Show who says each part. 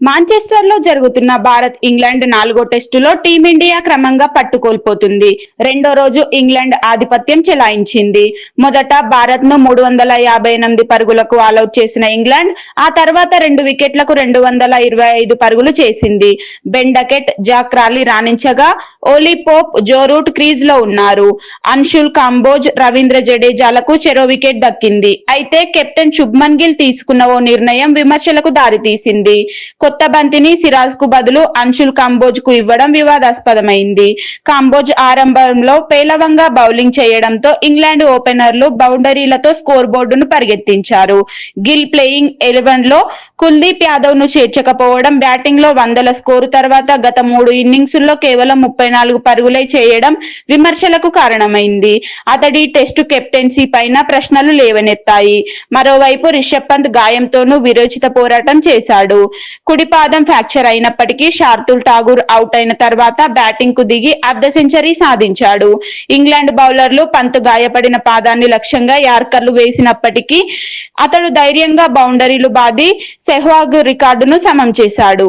Speaker 1: మాంచెస్టర్లో జరుగుతున్న భారత్ ఇంగ్లాండ్ నాలుగో టెస్టులో టీమిండియా క్రమంగా పట్టుకోల్పోతుంది. రెండో రోజు ఇంగ్లాండ్ ఆధిపత్యం చెలాయించింది. మొదట భారత్ను మూడు వందల యాభై ఎనిమిది పరుగులకు ఆలౌట్ చేసిన ఇంగ్లాండ్ ఆ తర్వాత రెండు వికెట్లకు రెండు వందల ఇరవై ఐదు పరుగులు చేసింది. Ben Duckett Zak Crawley రాణించగా Ollie Pope Pope Joe Root క్రీజ్లో ఉన్నారు. అన్షుల్ కాంబోజ్ రవీంద్ర జడేజాలకు చెరో వికెట్ దక్కింది. అయితే కెప్టెన్ శుభ్మన్ గిల్ తీసుకున్న ఓ నిర్ణయం విమర్శలకు దారితీసింది. కొత్త బంతిని సిరాజ్కు బదులు అన్షుల్ కంబోజ్కు ఇవ్వడం వివాదాస్పదమైంది. కాంబోజ్ ఆరంభంలో పేలవంగా బౌలింగ్ చేయడంతో ఇంగ్లాండ్ ఓపెనర్లు బౌండరీలతో స్కోర్ బోర్డును పరిగెత్తించారు. గిల్ ప్లేయింగ్ ఎలెవెన్లో కుల్దీప్ యాదవ్ను చేర్చకపోవడం బ్యాటింగ్లో వందల స్కోరు తర్వాత గత మూడు ఇన్నింగ్స్లో కేవలం ముప్పై నాలుగు పరుగులే చేయడం విమర్శలకు కారణమైంది. అతడి టెస్టు కెప్టెన్సీ పైన ప్రశ్నలు లేవనెత్తాయి. మరోవైపు రిషబ్ పంత్ గాయంతోనూ విరోచిత పోరాటం చేశాడు. కుడిపాదం ఫ్రాక్చర్ అయినప్పటికీ శార్దుల్ ఠాగూర్ అవుట్ అయిన తర్వాత బ్యాటింగ్కు దిగి అర్ధ సెంచరీ సాధించాడు. ఇంగ్లాండ్ బౌలర్లు పంత్ గాయపడిన పాదాన్ని లక్ష్యంగా యార్కర్లు వేసినప్పటికీ అతడు ధైర్యంగా బౌండరీలు బాది సెహ్వాగ్ రికార్డును సమం చేశాడు.